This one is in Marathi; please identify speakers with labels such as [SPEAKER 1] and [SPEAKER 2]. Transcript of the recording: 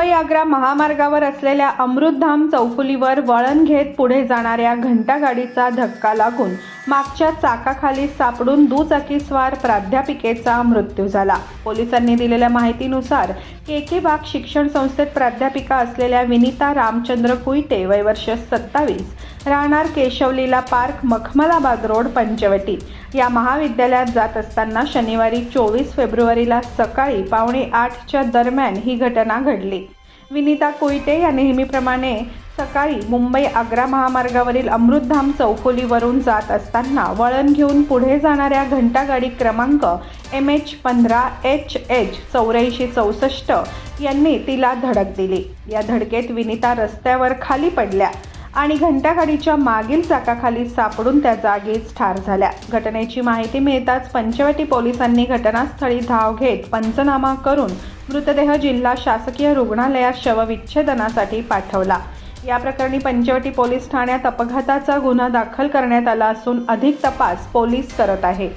[SPEAKER 1] मुंबई आग्रा महामार्गावर असलेल्या अमृतधाम चौफुलीवर वळण घेत पुढे जाणाऱ्या घंटागाडीचा धक्का लागून मागच्या चाकाखाली सापडून दुचाकीस्वार प्राध्यापिकेचा मृत्यू झाला. पोलिसांनी दिलेल्या माहितीनुसार के के बाग शिक्षण संस्थेत प्राध्यापिका असलेल्या विनिता रामचंद्र कुईटे वय वर्ष सत्तावीस राहणार केशवलीला पार्क मखमलाबाद रोड पंचवटी. या महाविद्यालयात जात असताना शनिवारी चोवीस फेब्रुवारीला सकाळी पावणे आठच्या दरम्यान ही घटना घडली. विनिता कोयटे या नेहमीप्रमाणे सकाळी मुंबई आग्रा महामार्गावरील अमृतधाम चौफुलीवरून जात असताना वळण घेऊन पुढे जाणाऱ्या घंटागाडी क्रमांक एम एच पंधरा एच एच चौऱ्याऐंशी चौसष्ट यांनी तिला धडक दिली. या धडकेत विनिता रस्त्यावर खाली पडल्या आणि घंटागाडीच्या मागील चाकाखाली सापडून त्या जागीच ठार झाल्या. घटनेची माहिती मिळताच पंचवटी पोलिसांनी घटनास्थळी धाव घेत पंचनामा करून मृतदेह जिल्हा शासकीय रुग्णालयात शवविच्छेदनासाठी पाठवला. या प्रकरणी पंचवटी पोलीस ठाण्यात अपघाताचा गुन्हा दाखल करण्यात आला असून अधिक तपास पोलीस करत आहे.